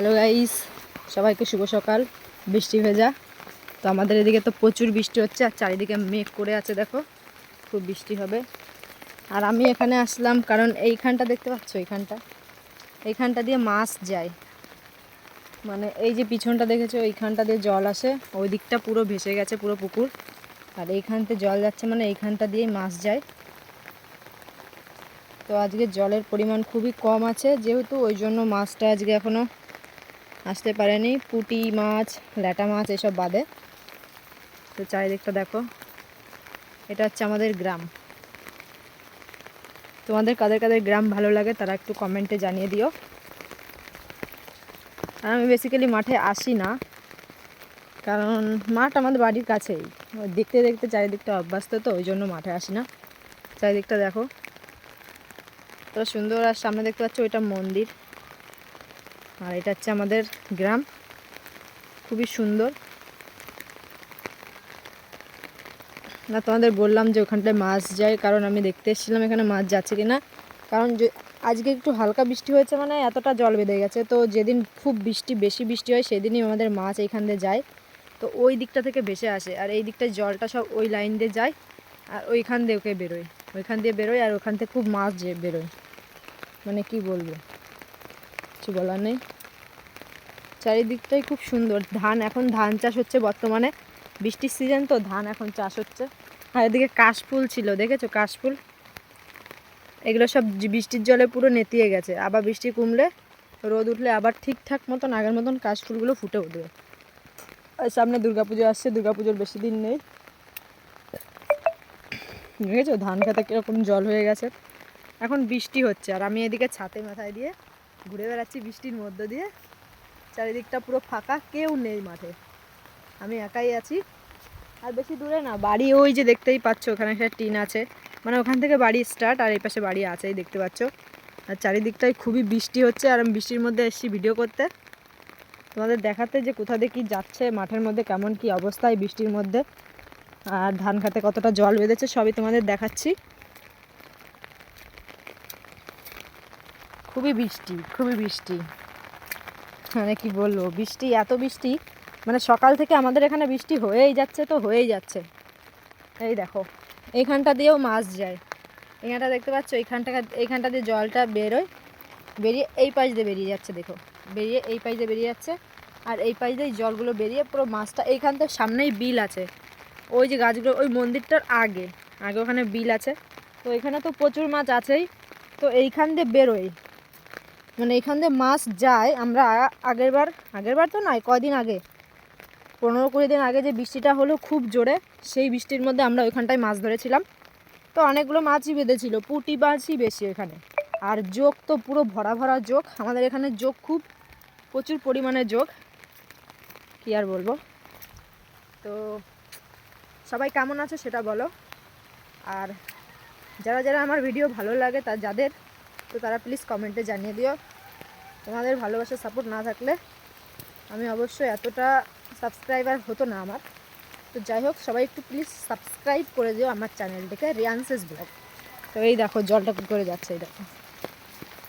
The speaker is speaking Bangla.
হ্যালো গাইস সবাইকে শুভ সকাল। বৃষ্টি ভেজা। তো আমাদের এদিকে তো প্রচুর বৃষ্টি হচ্ছে আর চারিদিকে মেঘ করে আছে, দেখো। খুব বৃষ্টি হবে। আর আমি এখানে আসলাম কারণ এইখানটা দেখতে পাচ্ছ? এইখানটা। এইখানটা দিয়ে মাছ যায়। মানে এই যে পিছনটা দেখেছ, এইখানটা দিয়ে জল আসে। ওই দিকটা পুরো ভেসে গেছে, পুরো পুকুর। আর এইখানতে জল যাচ্ছে মানে এইখানটা দিয়েই মাছ যায়। তো আজকে জলের পরিমাণ খুবই কম আছে, যেহেতু ওই জন্য মাছটা আজকে এখনও আসতে পারেনি। পুঁটি মাছ, ল্যাটা মাছ এসব বাদে। তো চারিদিকটা দেখো, এটা হচ্ছে আমাদের গ্রাম। তোমাদের কাদের কাদের গ্রাম ভালো লাগে তারা একটু কমেন্টে জানিয়ে দিও। আর আমি বেসিক্যালি মাঠে আসি না, কারণ মাঠ আমাদের বাড়ির কাছেই। দেখতে দেখতে চারিদিকটা অভ্যস্ত তো, ওই জন্য মাঠে আসি না। চারিদিকটা দেখো তো সুন্দর। আর সামনে দেখতে পাচ্ছ ওইটা মন্দির। আর এটা হচ্ছে আমাদের গ্রাম। খুবই সুন্দর। না, তোমাদের বললাম যে ওখানটায় মাছ যায়, কারণ আমি দেখতে এসেছিলাম এখানে মাছ যাচ্ছে কি না কারণ আজকে একটু হালকা বৃষ্টি হয়েছে মানে এতটা জল বেঁধে গেছে। তো যেদিন খুব বৃষ্টি, বেশি বৃষ্টি হয়, সেদিনই আমাদের মাছ এইখান দিয়ে যায়। তো ওই দিকটা থেকে ভেসে আসে, আর এই দিকটায় জলটা সব ওই লাইন দিয়ে যায়, আর ওইখান দিয়ে ওকে বেরোয়। ওইখান দিয়ে বেরোয়, আর ওখান থেকে খুব মাছ যে বেরোয়। মানে কি বলব? কিছু বলার নেই। চারিদিকটাই খুব সুন্দর। ধান এখন ধান চাষ হচ্ছে বর্তমানে। বৃষ্টির সিজন তো ধান এখন চাষ হচ্ছে। আর এদিকে কাশফুল ছিল, দেখেছ কাশফুল? এগুলো সব বৃষ্টির জলে পুরো নেতিয়ে গেছে। আবার বৃষ্টি কমলে, রোদ উঠলে আবার ঠিকঠাক মতন, আগের মতন কাশফুলগুলো ফুটে উঠবে। সামনে দুর্গাপুজো আসছে, দুর্গাপুজোর বেশি দিন নেই। দেখেছ ধান খেতে কীরকম জল হয়ে গেছে। এখন বৃষ্টি হচ্ছে, আর আমি এদিকে ছাতে মাথায় দিয়ে ঘুরে বেড়াচ্ছি বৃষ্টির মধ্য দিয়ে। চারিদিকটা পুরো ফাঁকা, কেউ নেই মাঠে। আমি একাই আছি। আর বেশি দূরে না, বাড়ি ওই যে দেখতেই পাচ্ছ, ওখানে একটা টিন আছে। মানে ওখান থেকে বাড়ি স্টার্ট আর এই পাশে বাড়ি আছেই, দেখতে পাচ্ছ। আর চারিদিকটায় খুবই বৃষ্টি হচ্ছে, আর আমি বৃষ্টির মধ্যে এসেছি ভিডিও করতে। তোমাদের দেখাতে যে কোথা দিয়ে কী যাচ্ছে, মাঠের মধ্যে কেমন কি অবস্থা এই বৃষ্টির মধ্যে, আর ধান খাতে কতটা জল বেঁধেছে, সবই তোমাদের দেখাচ্ছি। খুবই বৃষ্টি খুবই বৃষ্টি। মানে কি বলব, বৃষ্টি, এত বৃষ্টি মানে সকাল থেকে আমাদের এখানে বৃষ্টি হয়েই যাচ্ছে তো হয়েই যাচ্ছে। এই দেখো, এইখানটা দিয়েও মাছ যায়। এখানটা দেখতে পাচ্ছ, এইখানটা এইখানটা দিয়ে জলটা বেরোয়, বেরিয়ে এই পাশ দিয়ে বেরিয়ে যাচ্ছে, দেখো। বেরিয়ে এই পাশ দিয়ে বেরিয়ে যাচ্ছে, আর এই পাশ দিয়ে জলগুলো বেরিয়ে পুরো মাছটা এইখান থেকে সামনেই বিল আছে। ওই যে গাছগুলো, ওই মন্দিরটার আগে আগে ওখানে বিল আছে। তো এখানে তো প্রচুর মাছ আছেই। তো এইখান দিয়ে বেরোয়। মানে এখান দিয়ে মাছ যায়, আমরা আগেরবার আগেরবার তো নয়, কয়দিন আগে, পনেরো কুড়ি দিন আগে যে বৃষ্টিটা হলো খুব জোরে, সেই বৃষ্টির মধ্যে আমরা ওইখানটায় মাছ ধরেছিলাম। তো অনেকগুলো মাছই বেঁধেছিল, পুঁটি মাছই বেশি এখানে আর যোগ তো পুরো ভরা ভরা যোগ, আমাদের এখানে যোগ খুব প্রচুর পরিমাণে যোগ। কী আর বলব? তো সবাই কেমন আছে সেটা বলো। আর যারা যারা আমার ভিডিও ভালো লাগে, তা যাদের তো তারা প্লিজ কমেন্টে জানিয়ে দিও। তোমাদের ভালোবাসা সাপোর্ট না থাকলে আমি অবশ্যই এতটা সাবস্ক্রাইবার হতো না আমার। তো যাই হোক, সবাই একটু প্লিজ সাবস্ক্রাইব করে দিও আমার চ্যানেলটিকে রিয়ান্সেস ব্লগ তো এই দেখো, জলটা করে যাচ্ছে, এই দেখো।